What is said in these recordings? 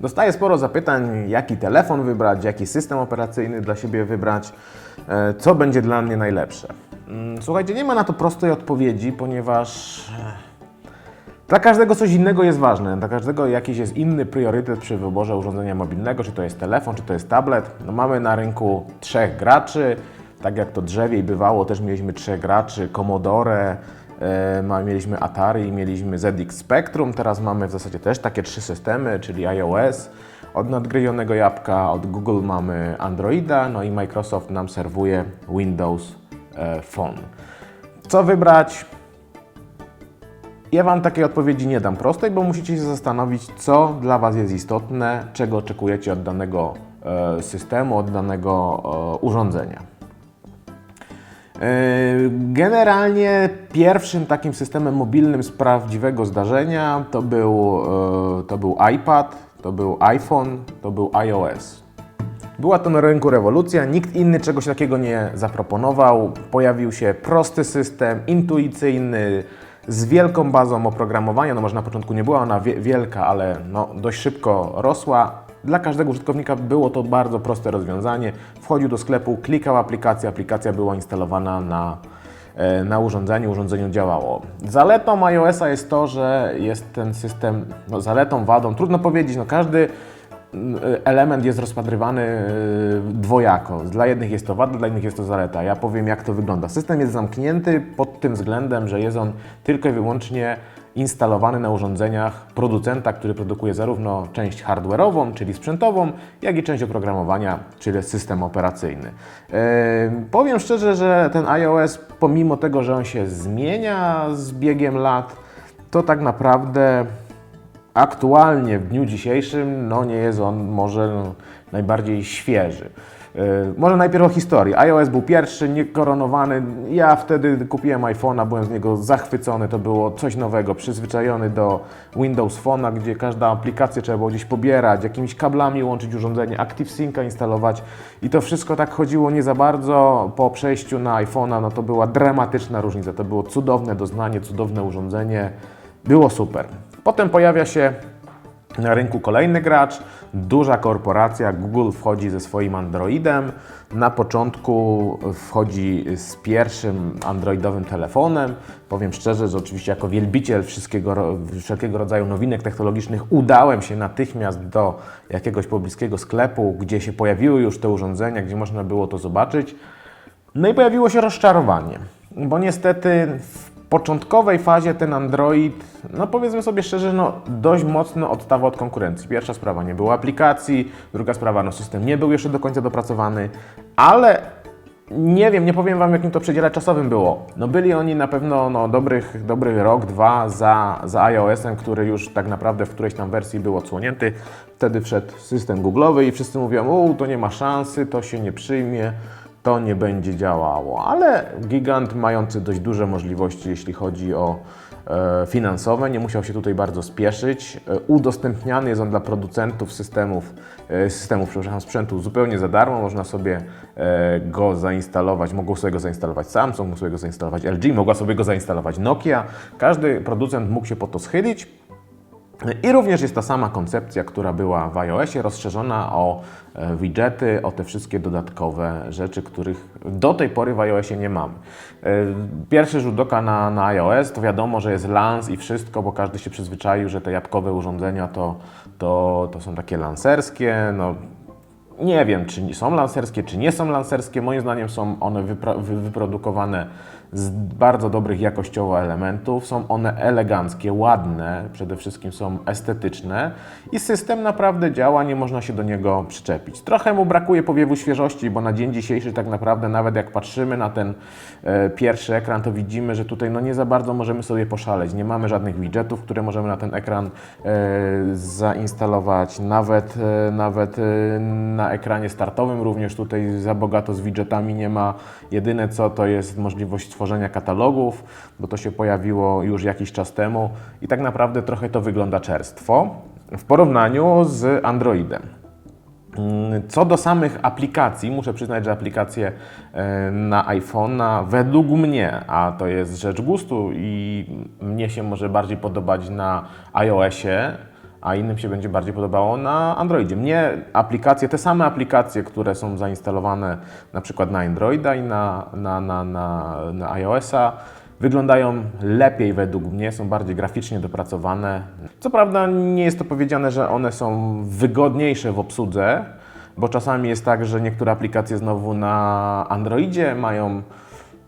Dostaję sporo zapytań, jaki telefon wybrać, jaki system operacyjny dla siebie wybrać, e, co będzie dla mnie najlepsze. Mm, Słuchajcie, nie ma na to prostej odpowiedzi, ponieważ e, dla każdego coś innego jest ważne. Dla każdego jakiś jest inny priorytet przy wyborze urządzenia mobilnego, czy to jest telefon, czy to jest tablet. No mamy na rynku trzech graczy, tak jak to drzewiej bywało, też mieliśmy trzech graczy, Commodore, mieliśmy Atari, mieliśmy ZX Spectrum, teraz mamy w zasadzie też takie trzy systemy, czyli iOS, od nadgryzionego jabłka, od Google mamy Androida, no i Microsoft nam serwuje Windows e, Phone. Co wybrać? Ja Wam takiej odpowiedzi nie dam prostej, bo musicie się zastanowić, co dla Was jest istotne, czego oczekujecie od danego e, systemu, od danego e, urządzenia. E, Generalnie pierwszym takim systemem mobilnym z prawdziwego zdarzenia to był, e, to był iPad, to był iPhone, to był iOS. Była to na rynku rewolucja, nikt inny czegoś takiego nie zaproponował. Pojawił się prosty system, intuicyjny, z wielką bazą oprogramowania. No może na początku nie była ona wie- wielka, ale no, dość szybko rosła. Dla każdego użytkownika było to bardzo proste rozwiązanie. Wchodził do sklepu, klikał aplikację, aplikacja była instalowana na, e, na urządzeniu, urządzeniu działało. Zaletą iOS-a jest to, że jest ten system, no zaletą, wadą, trudno powiedzieć, no każdy element jest rozpatrywany y, dwojako. Dla jednych jest to wada, dla innych jest to zaleta. Ja powiem, jak to wygląda. System jest zamknięty pod tym względem, że jest on tylko i wyłącznie instalowany na urządzeniach producenta, który produkuje zarówno część hardware'ową, czyli sprzętową, jak i część oprogramowania, czyli system operacyjny. Yy, powiem szczerze, że ten iOS, pomimo tego, że on się zmienia z biegiem lat, to tak naprawdę aktualnie w dniu dzisiejszym no nie jest on może najbardziej świeży. Yy, może najpierw o historii. iOS był pierwszy, niekoronowany. Ja wtedy kupiłem iPhone'a, byłem z niego zachwycony. To było coś nowego, przyzwyczajony do Windows Phone'a, gdzie każda aplikacja trzeba było gdzieś pobierać, jakimiś kablami łączyć urządzenie, ActiveSynca instalować i to wszystko tak chodziło nie za bardzo. Po przejściu na iPhone'a no to była dramatyczna różnica. To było cudowne doznanie, cudowne urządzenie. Było super. Potem pojawia się na rynku kolejny gracz, duża korporacja, Google wchodzi ze swoim Androidem. Na początku wchodzi z pierwszym androidowym telefonem. Powiem szczerze, że oczywiście jako wielbiciel wszystkiego, wszelkiego rodzaju nowinek technologicznych udałem się natychmiast do jakiegoś pobliskiego sklepu, gdzie się pojawiły już te urządzenia, gdzie można było to zobaczyć. No i pojawiło się rozczarowanie, bo niestety w początkowej fazie ten Android, no powiedzmy sobie szczerze, no dość mocno odstawał od konkurencji. Pierwsza sprawa, nie było aplikacji, druga sprawa, no system nie był jeszcze do końca dopracowany, ale nie wiem, nie powiem Wam, jakim to przedziale czasowym było. No byli oni na pewno no, dobrych, dobry rok, dwa za, za iOS-em, który już tak naprawdę w którejś tam wersji był odsłonięty. Wtedy wszedł system Google'owy i wszyscy mówią, u, to nie ma szansy, to się nie przyjmie, to nie będzie działało. Ale gigant mający dość duże możliwości, jeśli chodzi o e, finansowe, nie musiał się tutaj bardzo spieszyć. E, udostępniany jest on dla producentów systemów, e, systemów przepraszam, sprzętu zupełnie za darmo. Można sobie go zainstalować, mogą sobie go zainstalować Samsung, mógł sobie go zainstalować LG, mogła sobie go zainstalować Nokia. Każdy producent mógł się po to schylić. I również jest ta sama koncepcja, która była w iOSie, rozszerzona o e, widgety, o te wszystkie dodatkowe rzeczy, których do tej pory w iOSie nie mamy. E, Pierwszy rzut oka na, na iOS, to wiadomo, że jest lans i wszystko, bo każdy się przyzwyczaił, że te jabłkowe urządzenia to, to, to są takie lanserskie, no nie wiem, czy są lanserskie, czy nie są lanserskie. Moim zdaniem są one wypro- wy- wyprodukowane z bardzo dobrych jakościowo elementów. Są one eleganckie, ładne, przede wszystkim są estetyczne i system naprawdę działa, nie można się do niego przyczepić. Trochę mu brakuje powiewu świeżości, bo na dzień dzisiejszy tak naprawdę nawet jak patrzymy na ten e, pierwszy ekran, to widzimy, że tutaj no nie za bardzo możemy sobie poszaleć. Nie mamy żadnych widgetów, które możemy na ten ekran e, zainstalować. Nawet, e, nawet e, na ekranie startowym również tutaj za bogato z widgetami nie ma. Jedyne co to jest możliwość tworzenia katalogów, bo to się pojawiło już jakiś czas temu i tak naprawdę trochę to wygląda czerstwo w porównaniu z Androidem. Mm, Co do samych aplikacji, muszę przyznać, że aplikacje e, na iPhone'a według mnie, a to jest rzecz gustu i mnie się może bardziej podobać na iOSie, a innym się będzie bardziej podobało na Androidzie. Mnie aplikacje, te same aplikacje, które są zainstalowane na przykład na Androida i na, na, na, na, na iOSa, wyglądają lepiej według mnie, są bardziej graficznie dopracowane. Co prawda nie jest to powiedziane, że one są wygodniejsze w obsłudze, bo czasami jest tak, że niektóre aplikacje znowu na Androidzie mają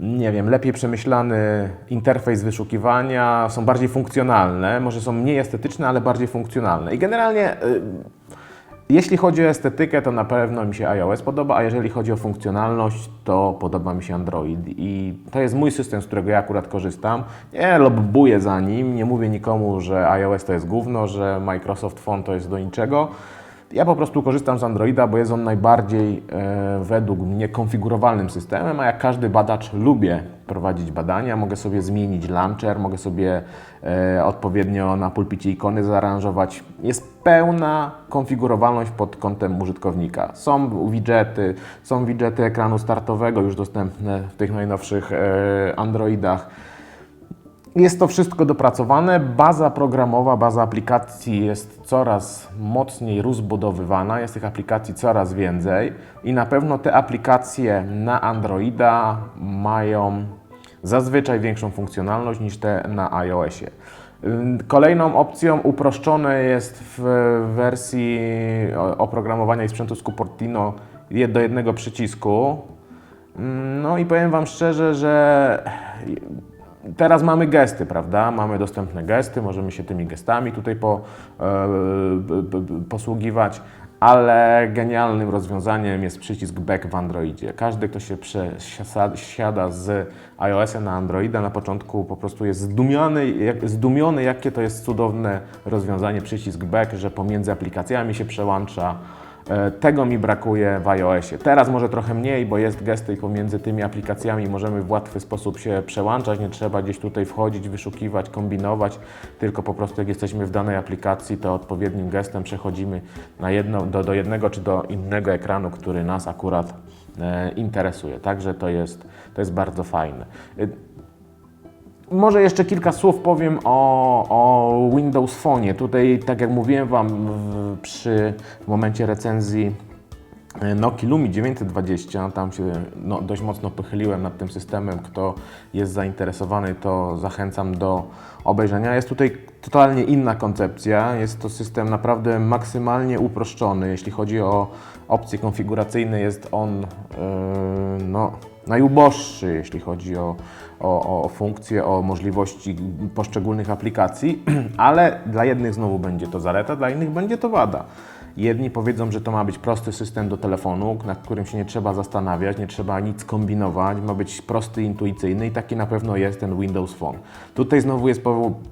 nie wiem, lepiej przemyślany interfejs wyszukiwania, są bardziej funkcjonalne, może są mniej estetyczne, ale bardziej funkcjonalne. I generalnie y, jeśli chodzi o estetykę, to na pewno mi się iOS podoba, a jeżeli chodzi o funkcjonalność, to podoba mi się Android. I to jest mój system, z którego ja akurat korzystam. Nie lobbuję za nim, nie mówię nikomu, że iOS to jest gówno, że Microsoft Phone to jest do niczego. Ja po prostu korzystam z Androida, bo jest on najbardziej e, według mnie konfigurowalnym systemem, a jak każdy badacz lubię prowadzić badania, mogę sobie zmienić launcher, mogę sobie e, odpowiednio na pulpicie ikony zaaranżować. Jest pełna konfigurowalność pod kątem użytkownika. Są widgety, są widgety ekranu startowego już dostępne w tych najnowszych e, Androidach. Jest to wszystko dopracowane. Baza programowa, baza aplikacji jest coraz mocniej rozbudowywana. Jest tych aplikacji coraz więcej i na pewno te aplikacje na Androida mają zazwyczaj większą funkcjonalność niż te na iOSie. Kolejną opcją uproszczone jest w wersji oprogramowania i sprzętu z Cupertino do jednego przycisku. No i powiem Wam szczerze, że Teraz mamy gesty, prawda? Mamy dostępne gesty, możemy się tymi gestami tutaj po, e, posługiwać, ale genialnym rozwiązaniem jest przycisk back w Androidzie. Każdy, kto się przesiada z iOS-a na Androida, na początku po prostu jest zdumiony, jak, zdumiony, jakie to jest cudowne rozwiązanie, przycisk back, że pomiędzy aplikacjami się przełącza. E, Tego mi brakuje w iOSie. Teraz może trochę mniej, bo jest gesty i pomiędzy tymi aplikacjami możemy w łatwy sposób się przełączać. Nie trzeba gdzieś tutaj wchodzić, wyszukiwać, kombinować, tylko po prostu jak jesteśmy w danej aplikacji, to odpowiednim gestem przechodzimy na jedno, do, do jednego czy do innego ekranu, który nas akurat e, interesuje. Także to jest, to jest bardzo fajne. Może jeszcze kilka słów powiem o, o Windows Phone. Tutaj, tak jak mówiłem Wam w, przy w momencie recenzji Nokia Lumi 920, tam się no, dość mocno pochyliłem nad tym systemem. Kto jest zainteresowany, to zachęcam do obejrzenia. Jest tutaj totalnie inna koncepcja. Jest to system naprawdę maksymalnie uproszczony. Jeśli chodzi o opcje konfiguracyjne, jest on yy, no, najuboższy, jeśli chodzi o, o, o funkcje, o możliwości poszczególnych aplikacji, ale dla jednych znowu będzie to zaleta, dla innych będzie to wada. Jedni powiedzą, że to ma być prosty system do telefonu, nad którym się nie trzeba zastanawiać, nie trzeba nic kombinować, ma być prosty, intuicyjny i taki na pewno jest ten Windows Phone. Tutaj znowu jest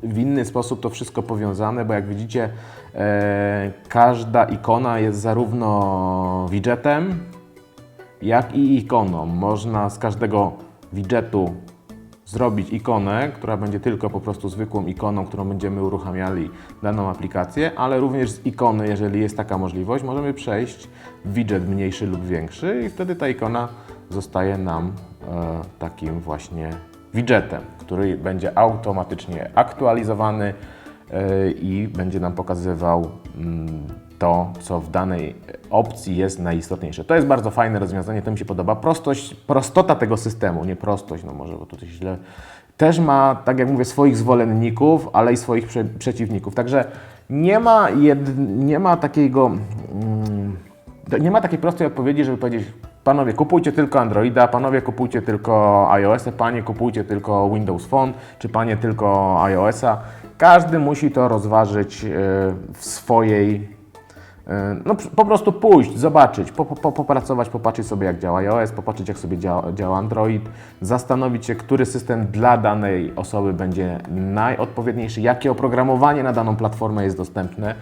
w inny sposób to wszystko powiązane, bo jak widzicie, e, każda ikona jest zarówno widgetem, jak i ikoną. Można z każdego widgetu zrobić ikonę, która będzie tylko po prostu zwykłą ikoną, którą będziemy uruchamiali daną aplikację, ale również z ikony, jeżeli jest taka możliwość, możemy przejść w widget mniejszy lub większy i wtedy ta ikona zostaje nam e, takim właśnie widgetem, który będzie automatycznie aktualizowany e, i będzie nam pokazywał mm, to, co w danej opcji jest najistotniejsze. To jest bardzo fajne rozwiązanie, to mi się podoba. Prostość, prostota tego systemu, nie prostość, no może, bo tutaj źle. Też ma, tak jak mówię, swoich zwolenników, ale i swoich prze, przeciwników. Także nie ma, jed, nie ma takiego. Mm, nie ma takiej prostej odpowiedzi, żeby powiedzieć, panowie, kupujcie tylko Androida, panowie, kupujcie tylko iOS-a, panie, kupujcie tylko Windows Phone, czy panie tylko iOS-a. Każdy musi to rozważyć e, w swojej No p- po prostu pójść, zobaczyć, po, po, popracować, popatrzeć sobie jak działa iOS, popatrzeć jak sobie działa, działa Android, zastanowić się, który system dla danej osoby będzie najodpowiedniejszy, jakie oprogramowanie na daną platformę jest dostępne,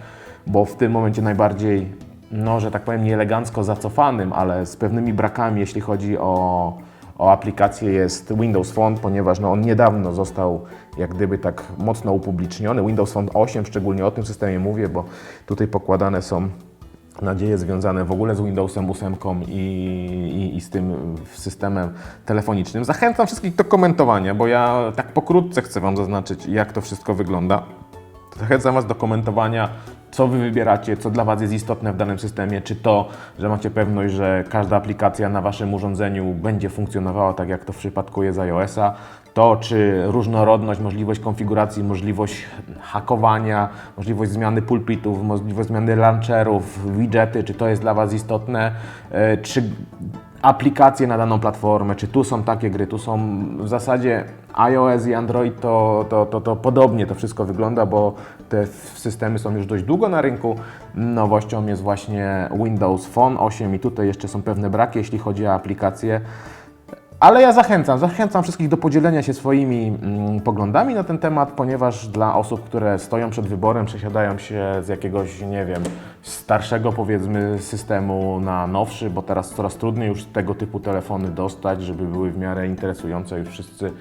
bo w tym momencie najbardziej, no że tak powiem, nieelegancko zacofanym, ale z pewnymi brakami, jeśli chodzi o, o aplikację jest Windows Phone, ponieważ no, on niedawno został jak gdyby tak mocno upubliczniony. Windows Phone 8, szczególnie o tym systemie mówię, bo tutaj pokładane są nadzieje związane w ogóle z Windowsem 8 i, i, i z tym systemem telefonicznym. Zachęcam wszystkich do komentowania, bo ja tak pokrótce chcę Wam zaznaczyć, jak to wszystko wygląda. Zachęcam Was do komentowania, co Wy wybieracie, co dla Was jest istotne w danym systemie, czy to, że macie pewność, że każda aplikacja na Waszym urządzeniu będzie funkcjonowała tak, jak to w przypadku jest iOS-a, to czy różnorodność, możliwość konfiguracji, możliwość hakowania, możliwość zmiany pulpitów, możliwość zmiany launcherów, widgety, czy to jest dla Was istotne, e, czy aplikacje na daną platformę, czy tu są takie gry, tu są w zasadzie iOS i Android to, to, to, to podobnie to wszystko wygląda, bo te systemy są już dość długo na rynku. Nowością jest właśnie Windows Phone 8 i tutaj jeszcze są pewne braki, jeśli chodzi o aplikacje. Ale ja zachęcam, zachęcam wszystkich do podzielenia się swoimi mm, poglądami na ten temat, ponieważ dla osób, które stoją przed wyborem, przesiadają się z jakiegoś, nie wiem, starszego powiedzmy systemu na nowszy, bo teraz coraz trudniej już tego typu telefony dostać, żeby były w miarę interesujące. Już wszyscy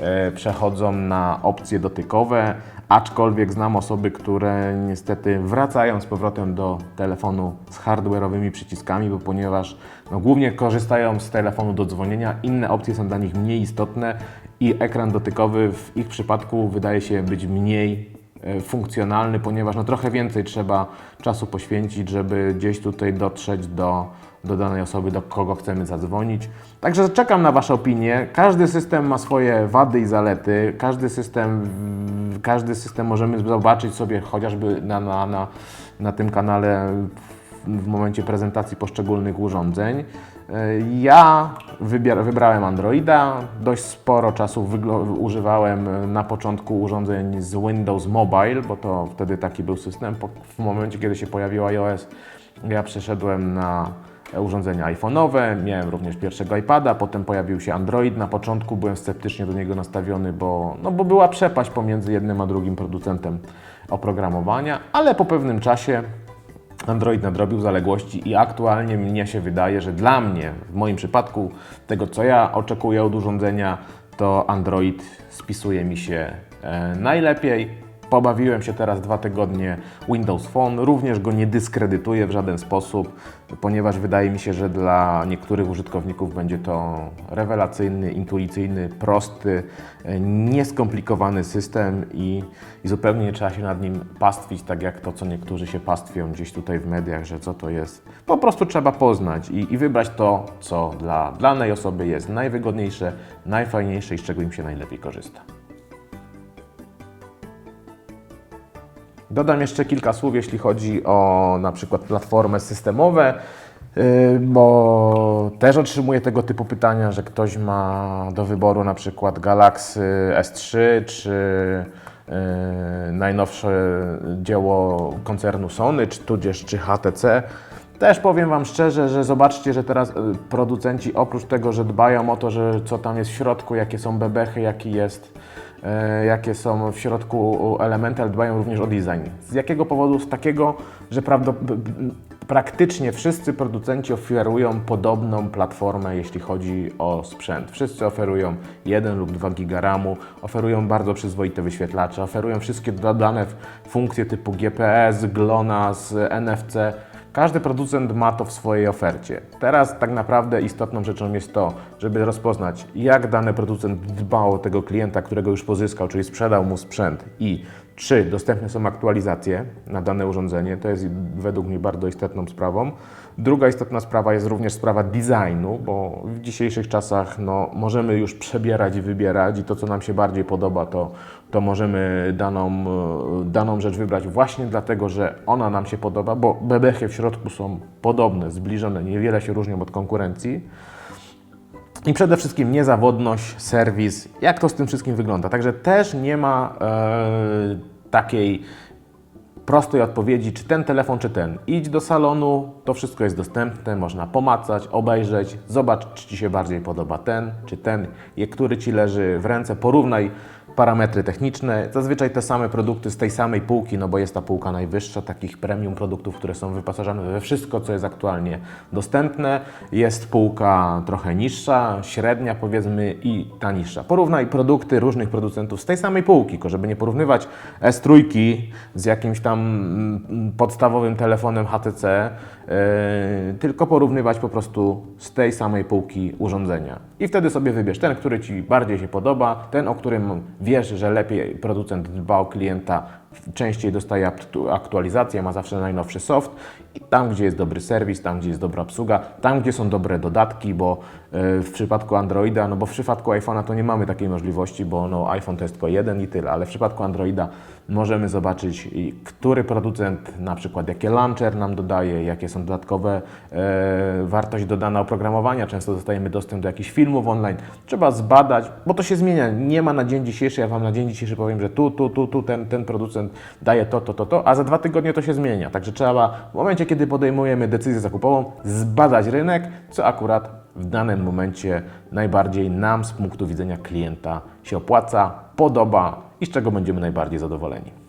e, przechodzą na opcje dotykowe, aczkolwiek znam osoby, które niestety wracają z powrotem do telefonu z hardware'owymi przyciskami, bo ponieważ no, głównie korzystają z telefonu do dzwonienia, inne opcje są dla nich mniej istotne i ekran dotykowy w ich przypadku wydaje się być mniej funkcjonalny, ponieważ no, trochę więcej trzeba czasu poświęcić, żeby gdzieś tutaj dotrzeć do, do danej osoby, do kogo chcemy zadzwonić. Także czekam na Wasze opinie. Każdy system ma swoje wady i zalety. Każdy system, każdy system możemy zobaczyć sobie chociażby na, na, na, na tym kanale w momencie prezentacji poszczególnych urządzeń. Ja wybier- wybrałem Androida. Dość sporo czasu używałem na początku urządzeń z Windows Mobile, bo to wtedy taki był system. W momencie, kiedy się pojawił iOS, ja przeszedłem na urządzenia iPhone'owe, miałem również pierwszego iPada, potem pojawił się Android. Na początku byłem sceptycznie do niego nastawiony, bo, no bo była przepaść pomiędzy jednym a drugim producentem oprogramowania, ale po pewnym czasie Android nadrobił zaległości i aktualnie mnie się wydaje, że dla mnie, w moim przypadku, tego co ja oczekuję od urządzenia, to Android spisuje mi się e, najlepiej. Pobawiłem się teraz dwa tygodnie Windows Phone, również go nie dyskredytuję w żaden sposób, ponieważ wydaje mi się, że dla niektórych użytkowników będzie to rewelacyjny, intuicyjny, prosty, nieskomplikowany system i, i zupełnie nie trzeba się nad nim pastwić, tak jak to, co niektórzy się pastwią gdzieś tutaj w mediach, że co to jest. Po prostu trzeba poznać i, i wybrać to, co dla danej osoby jest najwygodniejsze, najfajniejsze i z czego im się najlepiej korzysta. Dodam jeszcze kilka słów, jeśli chodzi o na przykład platformy systemowe, yy, bo też otrzymuję tego typu pytania, że ktoś ma do wyboru na przykład Galaxy S3 czy yy, najnowsze dzieło koncernu Sony, czy tudzież czy HTC. Też powiem Wam szczerze, że zobaczcie, że teraz y, producenci oprócz tego, że dbają o to, że co tam jest w środku, jakie są bebechy, jaki jest jakie są w środku elementy, ale dbają również o design. Z jakiego powodu? Z takiego, że praktycznie wszyscy producenci oferują podobną platformę, jeśli chodzi o sprzęt. Wszyscy oferują 1 lub 2 giga RAMu, oferują bardzo przyzwoite wyświetlacze, oferują wszystkie dodane funkcje typu GPS, GLONASS, NFC. Każdy producent ma to w swojej ofercie. Teraz tak naprawdę istotną rzeczą jest to, żeby rozpoznać, jak dany producent dba o tego klienta, którego już pozyskał, czyli sprzedał mu sprzęt i czy dostępne są aktualizacje na dane urządzenie. To jest według mnie bardzo istotną sprawą. Druga istotna sprawa jest również sprawa designu, bo w dzisiejszych czasach no, możemy już przebierać i wybierać i to, co nam się bardziej podoba, to, to możemy daną, daną rzecz wybrać właśnie dlatego, że ona nam się podoba, bo bebechy w środku są podobne, zbliżone, niewiele się różnią od konkurencji. I przede wszystkim niezawodność, serwis, jak to z tym wszystkim wygląda. Także też nie ma e, takiej prostej odpowiedzi, czy ten telefon, czy ten. Idź do salonu, to wszystko jest dostępne, można pomacać, obejrzeć, zobacz, czy Ci się bardziej podoba ten, czy ten, który Ci leży w ręce, porównaj parametry techniczne, zazwyczaj te same produkty z tej samej półki, no bo jest ta półka najwyższa, takich premium produktów, które są wyposażone we wszystko, co jest aktualnie dostępne. Jest półka trochę niższa, średnia powiedzmy i ta niższa. Porównaj produkty różnych producentów z tej samej półki, żeby nie porównywać S3 z jakimś tam mm, podstawowym telefonem HTC, yy, tylko porównywać po prostu z tej samej półki urządzenia. I wtedy sobie wybierz ten, który Ci bardziej się podoba, ten, o którym wiesz, że lepiej producent dba o klienta, częściej dostaje aktu- aktualizację, ma zawsze najnowszy soft i tam, gdzie jest dobry serwis, tam, gdzie jest dobra obsługa, tam, gdzie są dobre dodatki, bo yy, w przypadku Androida, no bo w przypadku iPhone'a to nie mamy takiej możliwości, bo no, iPhone to jest tylko jeden i tyle, ale w przypadku Androida możemy zobaczyć, który producent, na przykład jakie launcher nam dodaje, jakie są dodatkowe e, wartość dodana oprogramowania. Często dostajemy dostęp do jakichś filmów online. Trzeba zbadać, bo to się zmienia. Nie ma na dzień dzisiejszy, ja Wam na dzień dzisiejszy powiem, że tu, tu, tu, tu ten, ten producent daje to, to, to, to, a za dwa tygodnie to się zmienia. Także trzeba w momencie, kiedy podejmujemy decyzję zakupową, zbadać rynek, co akurat w danym momencie najbardziej nam z punktu widzenia klienta się opłaca, podoba i z czego będziemy najbardziej zadowoleni.